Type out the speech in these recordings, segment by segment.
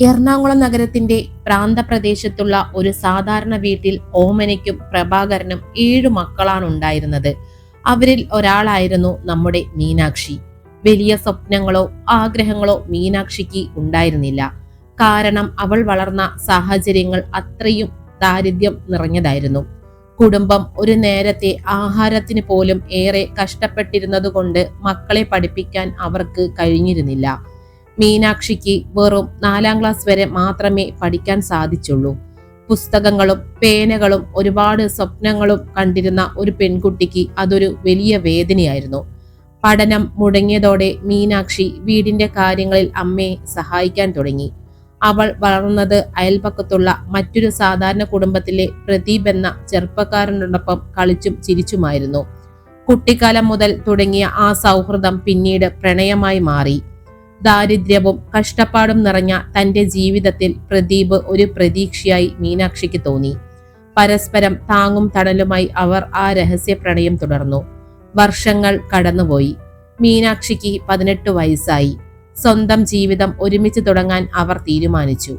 എറണാകുളം നഗരത്തിന്റെ പ്രാന്തപ്രദേശത്തുള്ള ഒരു സാധാരണ വീട്ടിൽ ഓമനയ്ക്കും പ്രഭാകരനും ഏഴു മക്കളാണ് ഉണ്ടായിരുന്നത്. അവരിൽ ഒരാളായിരുന്നു നമ്മുടെ മീനാക്ഷി. വലിയ സ്വപ്നങ്ങളോ ആഗ്രഹങ്ങളോ മീനാക്ഷിക്ക് ഉണ്ടായിരുന്നില്ല. കാരണം അവൾ വളർന്ന സാഹചര്യങ്ങൾ അത്രയും ദാരിദ്ര്യം നിറഞ്ഞതായിരുന്നു. കുടുംബം ഒരു നേരത്തെ ആഹാരത്തിന് പോലും ഏറെ കഷ്ടപ്പെട്ടിരുന്നതുകൊണ്ട് മക്കളെ പഠിപ്പിക്കാൻ അവർക്ക് കഴിഞ്ഞിരുന്നില്ല. മീനാക്ഷിക്ക് വെറും നാലാം ക്ലാസ് വരെ മാത്രമേ പഠിക്കാൻ സാധിച്ചുള്ളൂ. പുസ്തകങ്ങളും പേനകളും ഒരുപാട് സ്വപ്നങ്ങളും കണ്ടിരുന്ന ഒരു പെൺകുട്ടിക്ക് അതൊരു വലിയ വേദനയായിരുന്നു. പഠനം മുടങ്ങിയതോടെ മീനാക്ഷി വീടിന്റെ കാര്യങ്ങളിൽ അമ്മയെ സഹായിക്കാൻ തുടങ്ങി. അവൾ വളർന്നത് അയൽപക്കത്തുള്ള മറ്റൊരു സാധാരണ കുടുംബത്തിലെ പ്രദീപ് എന്ന ചെറുപ്പക്കാരനോടൊപ്പം കളിച്ചും ചിരിച്ചുമായിരുന്നു. കുട്ടിക്കാലം മുതൽ തുടങ്ങിയ ആ സൗഹൃദം പിന്നീട് പ്രണയമായി മാറി. ദാരിദ്ര്യവും കഷ്ടപ്പാടും നിറഞ്ഞ തന്റെ ജീവിതത്തിൽ പ്രദീപ് ഒരു പ്രതീക്ഷയായി മീനാക്ഷിക്ക് തോന്നി. പരസ്പരം താങ്ങും തണലുമായി അവർ ആ രഹസ്യ പ്രണയം തുടർന്നു. വർഷങ്ങൾ കടന്നുപോയി. മീനാക്ഷിക്ക് പതിനെട്ട് വയസ്സായി. സ്വന്തം ജീവിതം ഒരുമിച്ച് തുടങ്ങാൻ അവർ തീരുമാനിച്ചു.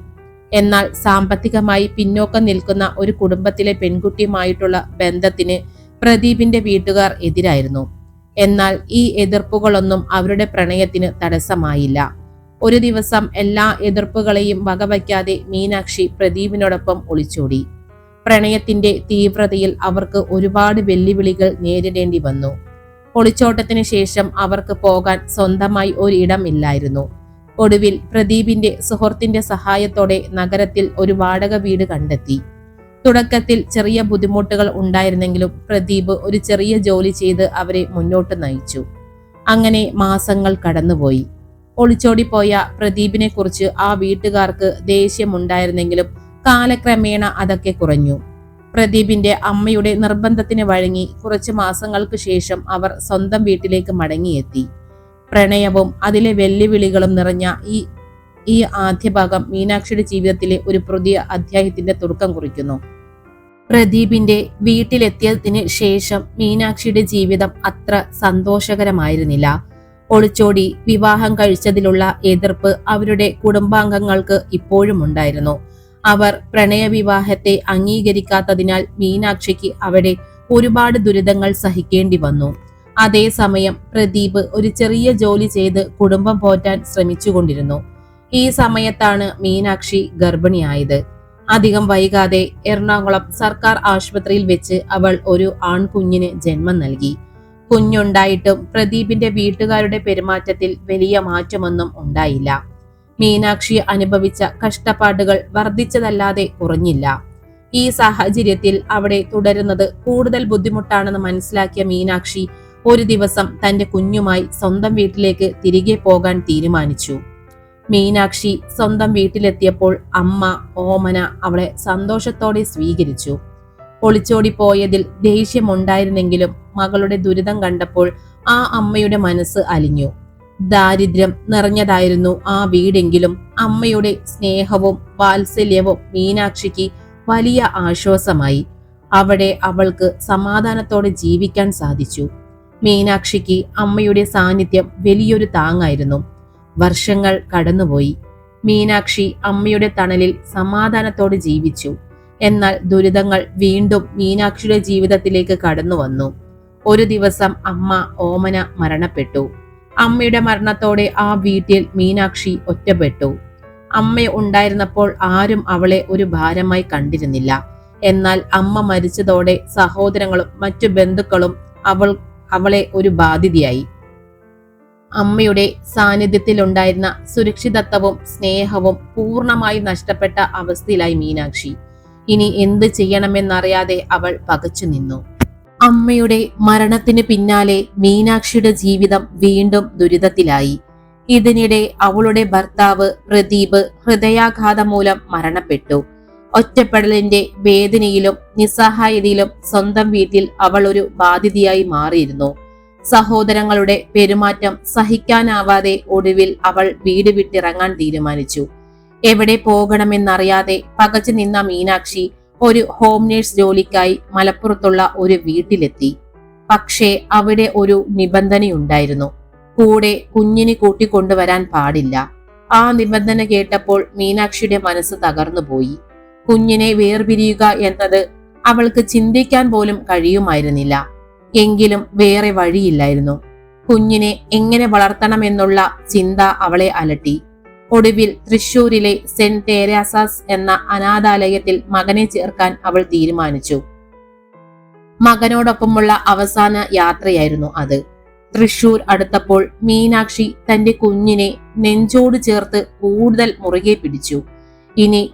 എന്നാൽ സാമ്പത്തികമായി പിന്നോക്കം നിൽക്കുന്ന ഒരു കുടുംബത്തിലെ പെൺകുട്ടിയുമായിട്ടുള്ള ബന്ധത്തിന് പ്രദീപിന്റെ വീട്ടുകാർ എതിരായിരുന്നു. എന്നാൽ ഈ എതിർപ്പുകളൊന്നും അവരുടെ പ്രണയത്തിന് തടസ്സമായില്ല. ഒരു ദിവസം എല്ലാ എതിർപ്പുകളെയും വകവയ്ക്കാതെ മീനാക്ഷി പ്രദീപിനോടൊപ്പം ഒളിച്ചോടി. പ്രണയത്തിന്റെ തീവ്രതയിൽ അവർക്ക് ഒരുപാട് വെല്ലുവിളികൾ നേരിടേണ്ടി വന്നു. ഒളിച്ചോട്ടത്തിന് ശേഷം അവർക്ക് പോകാൻ സ്വന്തമായി ഒരു ഇടം ഇല്ലായിരുന്നു. ഒടുവിൽ പ്രദീപിന്റെ സുഹൃത്തിന്റെ സഹായത്തോടെ നഗരത്തിൽ ഒരു വാടക വീട് കണ്ടെത്തി. തുടക്കത്തിൽ ചെറിയ ബുദ്ധിമുട്ടുകൾ ഉണ്ടായിരുന്നെങ്കിലും പ്രദീപ് ഒരു ചെറിയ ജോലി ചെയ്ത് അവരെ മുന്നോട്ട് നയിച്ചു. അങ്ങനെ മാസങ്ങൾ കടന്നുപോയി. ഒളിച്ചോടിപ്പോയ പ്രദീപിനെ കുറിച്ച് ആ വീട്ടുകാർക്ക് ദേഷ്യമുണ്ടായിരുന്നെങ്കിലും കാലക്രമേണ അതൊക്കെ കുറഞ്ഞു. പ്രദീപിന്റെ അമ്മയുടെ നിർബന്ധത്തിന് വഴങ്ങി കുറച്ച് മാസങ്ങൾക്ക് ശേഷം അവർ സ്വന്തം വീട്ടിലേക്ക് മടങ്ങിയെത്തി. പ്രണയവും അതിലെ വെല്ലുവിളികളും നിറഞ്ഞ ഈ ഈ ആദ്യ ഭാഗം മീനാക്ഷിയുടെ ജീവിതത്തിലെ ഒരു പുതിയ അധ്യായത്തിന്റെ തുടക്കം കുറിക്കുന്നു. പ്രദീപിന്റെ വീട്ടിലെത്തിയതിന് ശേഷം മീനാക്ഷിയുടെ ജീവിതം അത്ര സന്തോഷകരമായിരുന്നില്ല. ഒളിച്ചോടി വിവാഹം കഴിച്ചതിലുള്ള എതിർപ്പ് അവരുടെ കുടുംബാംഗങ്ങൾക്ക് ഇപ്പോഴും ഉണ്ടായിരുന്നു. അവർ പ്രണയവിവാഹത്തെ അംഗീകരിക്കാത്തതിനാൽ മീനാക്ഷിക്ക് അവിടെ ഒരുപാട് ദുരിതങ്ങൾ സഹിക്കേണ്ടി വന്നു. അതേസമയം പ്രദീപ് ഒരു ചെറിയ ജോലി ചെയ്ത് കുടുംബം പോറ്റാൻ ശ്രമിച്ചുകൊണ്ടിരുന്നു. ഈ സമയത്താണ് മീനാക്ഷി ഗർഭിണിയായത്. അധികം വൈകാതെ എറണാകുളം സർക്കാർ ആശുപത്രിയിൽ വെച്ച് അവൾ ഒരു ആൺകുഞ്ഞിന് ജന്മം നൽകി. കുഞ്ഞുണ്ടായിട്ടും പ്രദീപിന്റെ വീട്ടുകാരുടെ പെരുമാറ്റത്തിൽ വലിയ മാറ്റമൊന്നും ഉണ്ടായില്ല. മീനാക്ഷി അനുഭവിച്ച കഷ്ടപ്പാടുകൾ വർദ്ധിച്ചതല്ലാതെ കുറഞ്ഞില്ല. ഈ സാഹചര്യത്തിൽ അവിടെ തുടരുന്നത് കൂടുതൽ ബുദ്ധിമുട്ടാണെന്ന് മനസ്സിലാക്കിയ മീനാക്ഷി ഒരു ദിവസം തന്റെ കുഞ്ഞുമായി സ്വന്തം വീട്ടിലേക്ക് തിരികെ പോകാൻ തീരുമാനിച്ചു. മീനാക്ഷി സ്വന്തം വീട്ടിലെത്തിയപ്പോൾ അമ്മ ഓമന അവളെ സന്തോഷത്തോടെ സ്വീകരിച്ചു. ഒളിച്ചോടി പോയതിൽ ദേഷ്യമുണ്ടായിരുന്നെങ്കിലും മകളുടെ ദുരിതം കണ്ടപ്പോൾ ആ അമ്മയുടെ മനസ്സ് അലിഞ്ഞു. ദാരിദ്ര്യം നിറഞ്ഞതായിരുന്നു ആ വീടെങ്കിലും. അമ്മയുടെ സ്നേഹവും വാത്സല്യവും മീനാക്ഷിക്ക് വലിയ ആശ്വാസമായി. അവിടെ അവൾക്ക് സമാധാനത്തോടെ ജീവിക്കാൻ സാധിച്ചു. മീനാക്ഷിക്ക് അമ്മയുടെ സാന്നിധ്യം വലിയൊരു താങ്ങായിരുന്നു. വർഷങ്ങൾ കടന്നുപോയി. മീനാക്ഷി അമ്മയുടെ തണലിൽ സമാധാനത്തോടെ ജീവിച്ചു. എന്നാൽ ദുരിതങ്ങൾ വീണ്ടും മീനാക്ഷിയുടെ ജീവിതത്തിലേക്ക് കടന്നു വന്നു. ഒരു ദിവസം അമ്മ ഓമന മരണപ്പെട്ടു. അമ്മയുടെ മരണത്തോടെ ആ വീട്ടിൽ മീനാക്ഷി ഒറ്റപ്പെട്ടു. അമ്മ ഉണ്ടായിരുന്നപ്പോൾ ആരും അവളെ ഒരു ഭാരമായി കണ്ടിരുന്നില്ല. എന്നാൽ അമ്മ മരിച്ചതോടെ സഹോദരങ്ങളും മറ്റു ബന്ധുക്കളും അവൾ അവളെ ഒരു ബാധ്യതയായി. അമ്മയുടെ സാന്നിധ്യത്തിലുണ്ടായിരുന്ന സുരക്ഷിതത്വവും സ്നേഹവും പൂർണമായി നഷ്ടപ്പെട്ട അവസ്ഥയിലായി മീനാക്ഷി. ഇനി എന്ത് ചെയ്യണമെന്നറിയാതെ അവൾ പകച്ചു നിന്നു. അമ്മയുടെ മരണത്തിന് പിന്നാലെ മീനാക്ഷിയുടെ ജീവിതം വീണ്ടും ദുരിതത്തിലായി. ഇതിനിടെ അവളുടെ ഭർത്താവ് പ്രദീപ് ഹൃദയാഘാതം മൂലം മരണപ്പെട്ടു. ഒറ്റപ്പെടലിന്റെ വേദനയിലും നിസ്സഹായതയിലും സ്വന്തം വീട്ടിൽ അവൾ ഒരു ബാധിതയായി മാറിയിരുന്നു. സഹോദരങ്ങളുടെ പെരുമാറ്റം സഹിക്കാനാവാതെ ഒടുവിൽ അവൾ വീട് വിട്ടിറങ്ങാൻ തീരുമാനിച്ചു. എവിടെ പോകണമെന്നറിയാതെ പകച്ചു നിന്ന മീനാക്ഷി ഒരു ഹോം നേഴ്സ് ജോലിക്കായി മലപ്പുറത്തുള്ള ഒരു വീട്ടിലെത്തി. പക്ഷേ അവിടെ ഒരു നിബന്ധനയുണ്ടായിരുന്നു. കൂടെ കുഞ്ഞിനെ കൂട്ടിക്കൊണ്ടുവരാൻ പാടില്ല. ആ നിബന്ധന കേട്ടപ്പോൾ മീനാക്ഷിയുടെ മനസ്സ് തകർന്നുപോയി. കുഞ്ഞിനെ വേർപിരിയുക എന്നത് അവൾക്ക് ചിന്തിക്കാൻ പോലും കഴിയുമായിരുന്നില്ല. എങ്കിലും വേറെ വഴിയില്ലായിരുന്നു. കുഞ്ഞിനെ എങ്ങനെ വളർത്തണമെന്നുള്ള ചിന്ത അവളെ അലട്ടി. ഒടുവിൽ തൃശൂരിലെ സെന്റ് തേരാസാസ് എന്ന അനാഥാലയത്തിൽ മകനെ ചേർക്കാൻ അവൾ തീരുമാനിച്ചു. മകനോടൊപ്പമുള്ള അവസാന യാത്രയായിരുന്നു അത്. തൃശൂർ അടുത്തപ്പോൾ മീനാക്ഷി തന്റെ കുഞ്ഞിനെ നെഞ്ചോട് ചേർത്ത് കൂടുതൽ മുറുകെ പിടിച്ചു. ഇനി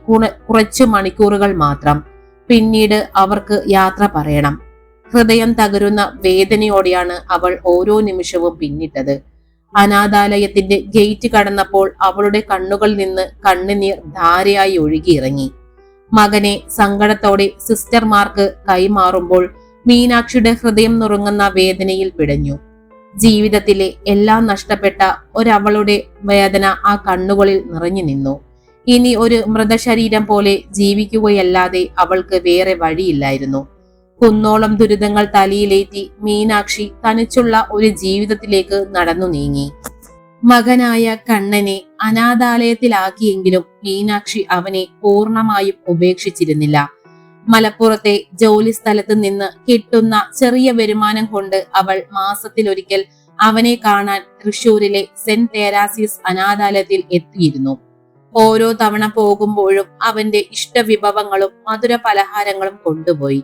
കുറച്ചു മണിക്കൂറുകൾ മാത്രം. പിന്നീട് അവർക്ക് യാത്ര പറയണം. ഹൃദയം തകരുന്ന വേദനയോടെയാണ് അവൾ ഓരോ നിമിഷവും പിന്നിട്ടത്. അനാഥാലയത്തിന്റെ ഗേറ്റ് കടന്നപ്പോൾ അവളുടെ കണ്ണുകളിൽ നിന്ന് കണ്ണുനീർ ധാരയായി ഒഴുകിയിറങ്ങി. മകനെ സങ്കടത്തോടെ സിസ്റ്റർമാർക്ക് കൈമാറുമ്പോൾ മീനാക്ഷിയുടെ ഹൃദയം നുറുങ്ങുന്ന വേദനയിൽ പിടഞ്ഞു. ജീവിതത്തിലെ എല്ലാം നഷ്ടപ്പെട്ട ഒരവളുടെ വേദന ആ കണ്ണുകളിൽ നിറഞ്ഞു നിന്നു. ഇനി ഒരു മൃതശരീരം പോലെ ജീവിക്കുകയല്ലാതെ അവൾക്ക് വേറെ വഴിയില്ലായിരുന്നു. കുന്നോളം ദുരിതങ്ങൾ തലയിലേറ്റി മീനാക്ഷി തനിച്ചുള്ള ഒരു ജീവിതത്തിലേക്ക് നടന്നു നീങ്ങി. മകനായ കണ്ണനെ അനാഥാലയത്തിലാക്കിയെങ്കിലും മീനാക്ഷി അവനെ പൂർണമായും ഉപേക്ഷിച്ചിരുന്നില്ല. മലപ്പുറത്തെ ജോലി സ്ഥലത്ത് നിന്ന് കിട്ടുന്ന ചെറിയ വരുമാനം കൊണ്ട് അവൾ മാസത്തിലൊരിക്കൽ അവനെ കാണാൻ തൃശൂരിലെ സെന്റ് തേരാസിസ് അനാഥാലയത്തിൽ എത്തിയിരുന്നു. ഓരോ തവണ പോകുമ്പോഴും അവന്റെ ഇഷ്ടവിഭവങ്ങളും മധുര പലഹാരങ്ങളും കൊണ്ടുപോയി.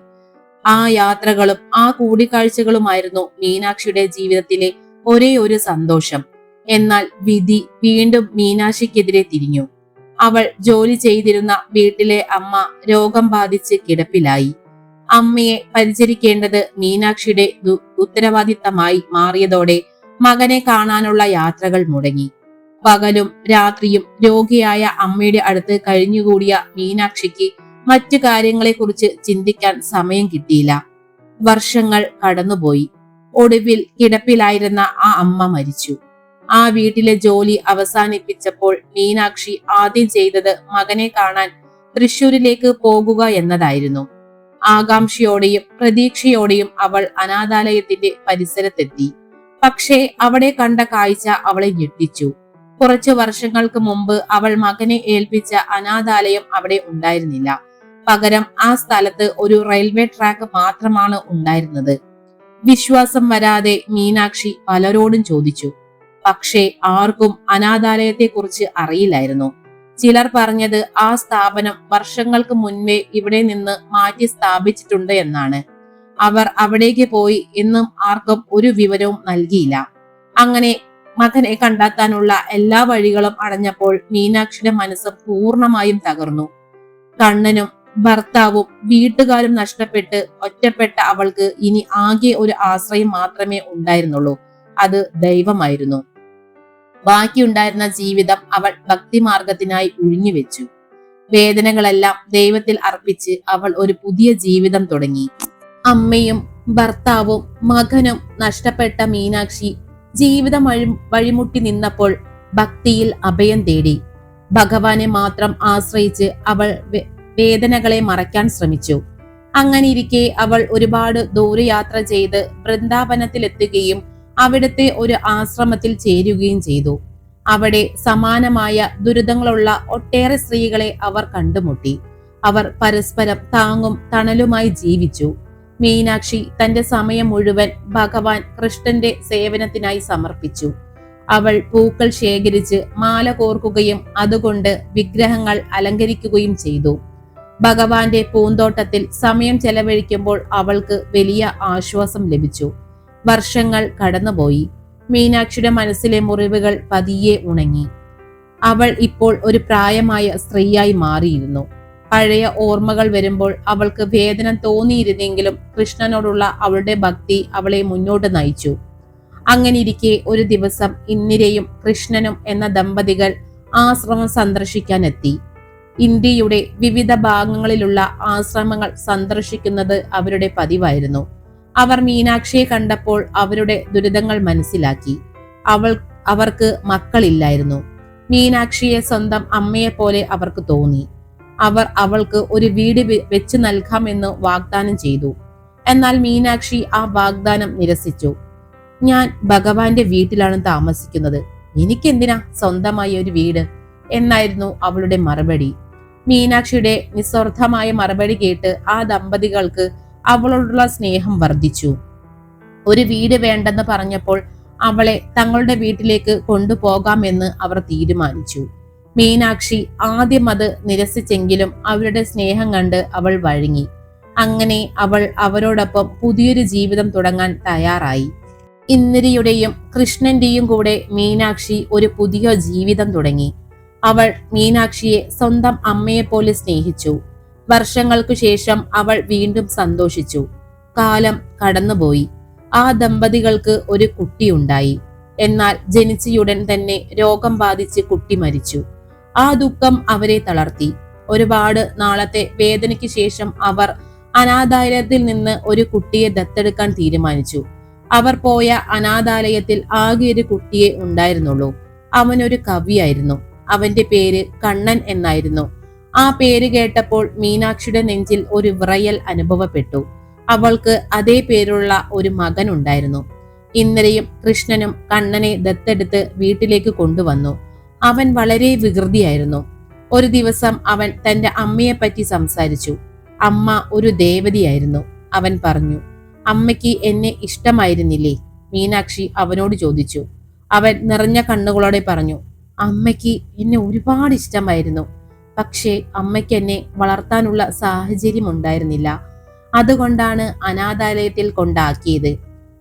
ആ യാത്രകളും ആ കൂടിക്കാഴ്ചകളുമായിരുന്നു മീനാക്ഷിയുടെ ജീവിതത്തിലെ ഒരേ ഒരു സന്തോഷം. എന്നാൽ വിധി വീണ്ടും മീനാക്ഷിക്കെതിരെ തിരിഞ്ഞു. അവൾ ജോലി ചെയ്തിരുന്ന വീട്ടിലെ അമ്മ രോഗം ബാധിച്ച് കിടപ്പിലായി. അമ്മയെ പരിചരിക്കേണ്ടത് മീനാക്ഷിയുടെ ഉത്തരവാദിത്തമായി മാറിയതോടെ മകനെ കാണാനുള്ള യാത്രകൾ മുടങ്ങി. പകലും രാത്രിയും രോഗിയായ അമ്മയുടെ അടുത്ത് കഴിഞ്ഞുകൂടിയ മീനാക്ഷിക്ക് മറ്റു കാര്യങ്ങളെക്കുറിച്ച് ചിന്തിക്കാൻ സമയം കിട്ടിയില്ല. വർഷങ്ങൾ കടന്നുപോയി. ഒടുവിൽ കിടപ്പിലായിരുന്ന ആ അമ്മ മരിച്ചു. ആ വീട്ടിലെ ജോലി അവസാനിപ്പിച്ചപ്പോൾ മീനാക്ഷി ആദ്യം ചെയ്തത് മകനെ കാണാൻ തൃശൂരിലേക്ക് പോകുക എന്നതായിരുന്നു. ആകാംക്ഷയോടെയും പ്രതീക്ഷയോടെയും അവൾ അനാഥാലയത്തിന്റെ പരിസരത്തെത്തി. പക്ഷേ അവിടെ കണ്ട കാഴ്ച അവളെ ഞെട്ടിച്ചു. കുറച്ചു വർഷങ്ങൾക്ക് മുമ്പ് അവൾ മകനെ ഏൽപ്പിച്ച അനാഥാലയം അവിടെ ഉണ്ടായിരുന്നില്ല. പകരം ആ സ്ഥലത്ത് ഒരു റെയിൽവേ ട്രാക്ക് മാത്രമാണ് ഉണ്ടായിരുന്നത്. വിശ്വാസം വരാതെ മീനാക്ഷി പലരോടും ചോദിച്ചു. പക്ഷേ ആർക്കും അനാഥാലയത്തെക്കുറിച്ച് അറിയില്ലായിരുന്നു. ചിലർ പറഞ്ഞത് ആ സ്ഥാപനം വർഷങ്ങൾക്ക് മുൻപേ ഇവിടെ നിന്ന് മാറ്റി സ്ഥാപിച്ചിട്ടുണ്ട് എന്നാണ്. അവർ അവിടേക്ക് പോയി എന്നും ആർക്കും ഒരു വിവരവും നൽകിയില്ല. അങ്ങനെ മകനെ കണ്ടെത്താനുള്ള എല്ലാ വഴികളും അടഞ്ഞപ്പോൾ മീനാക്ഷിയുടെ മനസ്സ് പൂർണമായും തകർന്നു. കണ്ണനും ഭർത്താവും വീട്ടുകാരും നഷ്ടപ്പെട്ട് ഒറ്റപ്പെട്ട അവൾക്ക് ഇനി ആകെ ഒരു ആശ്രയം മാത്രമേ ഉണ്ടായിരുന്നുള്ളൂ. അത് ദൈവമായിരുന്നു. ബാക്കിയുണ്ടായിരുന്ന ജീവിതം അവൾ ഭക്തിമാർഗത്തിനായി ഉഴിഞ്ഞുവെച്ചു വേദനകളെല്ലാം ദൈവത്തിൽ അർപ്പിച്ച് അവൾ ഒരു പുതിയ ജീവിതം തുടങ്ങി. അമ്മയും ഭർത്താവും മകനും നഷ്ടപ്പെട്ട മീനാക്ഷി ജീവിതം വഴി വഴിമുട്ടി നിന്നപ്പോൾ ഭക്തിയിൽ അഭയം തേടി. ഭഗവാനെ മാത്രം ആശ്രയിച്ച് അവൾ വേദനകളെ മറയ്ക്കാൻ ശ്രമിച്ചു. അങ്ങനെയിരിക്കെ അവൾ ഒരുപാട് ദൂരയാത്ര ചെയ്ത് വൃന്ദാവനത്തിലെത്തുകയും അവിടുത്തെ ഒരു ആശ്രമത്തിൽ ചേരുകയും ചെയ്തു. അവിടെ സമാനമായ ദുരിതങ്ങളുള്ള ഒട്ടേറെ സ്ത്രീകളെ അവർ കണ്ടുമുട്ടി. അവർ പരസ്പരം താങ്ങും തണലുമായി ജീവിച്ചു. മീനാക്ഷി തന്റെ സമയം മുഴുവൻ ഭഗവാൻ കൃഷ്ണന്റെ സേവനത്തിനായി സമർപ്പിച്ചു. അവൾ പൂക്കൾ ശേഖരിച്ച് മാല കോർക്കുകയും അതുകൊണ്ട് വിഗ്രഹങ്ങൾ അലങ്കരിക്കുകയും ചെയ്തു. ഭഗവാന്റെ പൂന്തോട്ടത്തിൽ സമയം ചെലവഴിക്കുമ്പോൾ അവൾക്ക് വലിയ ആശ്വാസം ലഭിച്ചു. വർഷങ്ങൾ കടന്നുപോയി. മീനാക്ഷിയുടെ മനസ്സിലെ മുറിവുകൾ പതിയെ ഉണങ്ങി. അവൾ ഇപ്പോൾ ഒരു പ്രായമായ സ്ത്രീയായി മാറിയിരുന്നു. പഴയ ഓർമ്മകൾ വരുമ്പോൾ അവൾക്ക് വേദന തോന്നിയിരുന്നെങ്കിലും കൃഷ്ണനോടുള്ള അവളുടെ ഭക്തി അവളെ മുന്നോട്ട് നയിച്ചു. അങ്ങനിരിക്കെ ഒരു ദിവസം ഇന്ദിരയും കൃഷ്ണനും എന്ന ദമ്പതികൾ ആശ്രമം സന്ദർശിക്കാൻ എത്തി ഇന്ത്യയുടെ വിവിധ ഭാഗങ്ങളിലുള്ള ആശ്രമങ്ങൾ സന്ദർശിക്കുന്നത് അവരുടെ പതിവായിരുന്നു. അവർ മീനാക്ഷിയെ കണ്ടപ്പോൾ അവരുടെ ദുരിതങ്ങൾ മനസ്സിലാക്കി. അവൾ അവർക്ക് മക്കളില്ലായിരുന്നു. മീനാക്ഷിയെ സ്വന്തം അമ്മയെ പോലെ അവർക്ക് തോന്നി. അവർ അവൾക്ക് ഒരു വീട് വെച്ച് നൽകാമെന്ന് വാഗ്ദാനം ചെയ്തു. എന്നാൽ മീനാക്ഷി ആ വാഗ്ദാനം നിരസിച്ചു. ഞാൻ ഭഗവാന്റെ വീട്ടിലാണ് താമസിക്കുന്നത്. എനിക്കെന്തിനാ സ്വന്തമായി ഒരു വീട്? എന്നായിരുന്നു അവളുടെ മറുപടി. മീനാക്ഷിയുടെ നിസ്വാർത്ഥമായ മറുപടി കേട്ട് ആ ദമ്പതികൾക്ക് അവളോടുള്ള സ്നേഹം വർദ്ധിച്ചു. ഒരു വീട് വേണ്ടെന്ന് പറഞ്ഞപ്പോൾ അവളെ തങ്ങളുടെ വീട്ടിലേക്ക് കൊണ്ടുപോകാമെന്ന് അവർ തീരുമാനിച്ചു. മീനാക്ഷി ആദ്യം അത് നിരസിച്ചെങ്കിലും അവരുടെ സ്നേഹം കണ്ട് അവൾ വഴങ്ങി. അങ്ങനെ അവൾ അവരോടൊപ്പം പുതിയൊരു ജീവിതം തുടങ്ങാൻ തയ്യാറായി. ഇന്ദിരയുടെയും കൃഷ്ണന്റെയും കൂടെ മീനാക്ഷി ഒരു പുതിയ ജീവിതം തുടങ്ങി. അവൾ മീനാക്ഷിയെ സ്വന്തം അമ്മയെപ്പോലെ സ്നേഹിച്ചു. വർഷങ്ങൾക്കു ശേഷം അവൾ വീണ്ടും സന്തോഷിച്ചു. കാലം കടന്നുപോയി. ആ ദമ്പതികൾക്ക് ഒരു കുട്ടിയുണ്ടായി. എന്നാൽ ജനിച്ചയുടൻ തന്നെ രോഗം ബാധിച്ച് കുട്ടി മരിച്ചു. ആ ദുഃഖം അവരെ തളർത്തി. ഒരുപാട് നാളത്തെ വേദനയ്ക്ക് ശേഷം അവർ അനാഥാലയത്തിൽ നിന്ന് ഒരു കുട്ടിയെ ദത്തെടുക്കാൻ തീരുമാനിച്ചു. അവർ പോയ അനാഥാലയത്തിൽ ആകെ ഒരു കുട്ടിയെ ഉണ്ടായിരുന്നുള്ളൂ. അവനൊരു കവിയായിരുന്നു. അവന്റെ പേര് കണ്ണൻ എന്നായിരുന്നു. ആ പേര് കേട്ടപ്പോൾ മീനാക്ഷിയുടെ നെഞ്ചിൽ ഒരു വിറയൽ അനുഭവപ്പെട്ടു. അവൾക്ക് അതേ പേരുള്ള ഒരു മകൻ ഉണ്ടായിരുന്നു. ഇന്നലെയും കൃഷ്ണനും കണ്ണനെ ദത്തെടുത്ത് വീട്ടിലേക്ക് കൊണ്ടുവന്നു. അവൻ വളരെ വികൃതിയായിരുന്നു. ഒരു ദിവസം അവൻ തന്റെ അമ്മയെ പറ്റി സംസാരിച്ചു. അമ്മ ഒരു ദേവതയായിരുന്നു. അവൻ പറഞ്ഞു അമ്മയ്ക്ക് എന്നെ ഇഷ്ടമായിരുന്നില്ലേ? മീനാക്ഷി അവനോട് ചോദിച്ചു. അവൻ നിറഞ്ഞ കണ്ണുകളോടെ പറഞ്ഞു അമ്മയ്ക്ക് എന്നെ ഒരുപാട് ഇഷ്ടമായിരുന്നു. പക്ഷേ അമ്മയ്ക്ക് എന്നെ വളർത്താനുള്ള സാഹചര്യം ഉണ്ടായിരുന്നില്ല അതുകൊണ്ടാണ് അനാഥാലയത്തിൽ കൊണ്ടാക്കിയത്.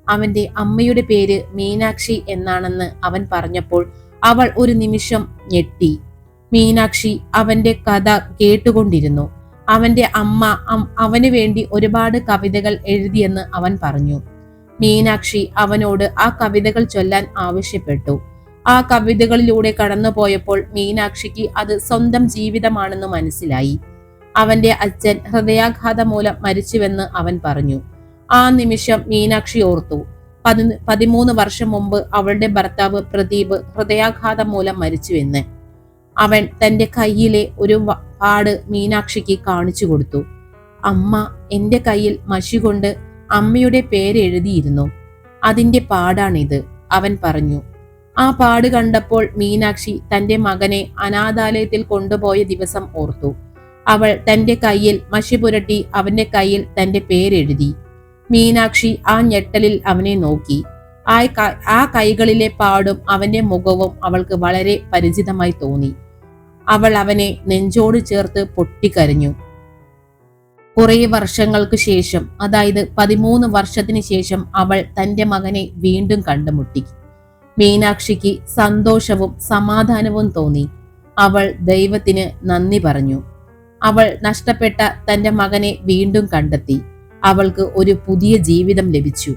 അവന്റെ അമ്മയുടെ പേര് മീനാക്ഷി എന്നാണെന്ന് അവൻ പറഞ്ഞപ്പോൾ അവൾ ഒരു നിമിഷം ഞെട്ടി. മീനാക്ഷി അവന്റെ കഥ കേട്ടുകൊണ്ടിരുന്നു. അവന്റെ അമ്മ അവന് വേണ്ടി ഒരുപാട് കവിതകൾ എഴുതിയെന്ന് അവൻ പറഞ്ഞു. മീനാക്ഷി അവനോട് ആ കവിതകൾ ചൊല്ലാൻ ആവശ്യപ്പെട്ടു. ആ കവിതകളിലൂടെ കടന്നുപോയപ്പോൾ മീനാക്ഷിക്ക് അത് സ്വന്തം ജീവിതമാണെന്ന് മനസ്സിലായി. അവന്റെ അച്ഛൻ ഹൃദയാഘാതം മൂലം മരിച്ചുവെന്ന് അവൻ പറഞ്ഞു. ആ നിമിഷം മീനാക്ഷി ഓർത്തു. പതി പതിമൂന്ന് വർഷം മുമ്പ് അവളുടെ ഭർത്താവ് പ്രദീപ് ഹൃദയാഘാതം മൂലം മരിച്ചുവെന്ന്. അവൻ തന്റെ കയ്യിലെ ഒരു പാട് മീനാക്ഷിക്ക് കാണിച്ചു കൊടുത്തു. അമ്മ എന്റെ കയ്യിൽ മഷി കൊണ്ട് അമ്മയുടെ പേര് എഴുതിയിരുന്നു. അതിന്റെ പാടാണിത് അവൻ പറഞ്ഞു. ആ പാട് കണ്ടപ്പോൾ മീനാക്ഷി തന്റെ മകനെ അനാഥാലയത്തിൽ കൊണ്ടുപോയ ദിവസം ഓർത്തു. അവൾ തന്റെ കയ്യിൽ മഷി പുരട്ടി അവന്റെ കയ്യിൽ തന്റെ പേരെഴുതി. മീനാക്ഷി ആ ഞെട്ടലിൽ അവനെ നോക്കി. ആ കൈകളിലെ പാടും അവന്റെ മുഖവും അവൾക്ക് വളരെ പരിചിതമായി തോന്നി. അവൾ അവനെ നെഞ്ചോട് ചേർത്ത് പൊട്ടിക്കരഞ്ഞു. കുറേ വർഷങ്ങൾക്ക് ശേഷം അതായത് പതിമൂന്ന് വർഷത്തിന് ശേഷം അവൾ തന്റെ മകനെ വീണ്ടും കണ്ടുമുട്ടി. മീനാക്ഷിക്ക് സന്തോഷവും സമാധാനവും തോന്നി. അവൾ ദൈവത്തിന് നന്ദി പറഞ്ഞു. അവൾ നഷ്ടപ്പെട്ട തന്റെ മകനെ വീണ്ടും കണ്ടെത്തി. അവൾക്ക് ഒരു പുതിയ ജീവിതം ലഭിച്ചു.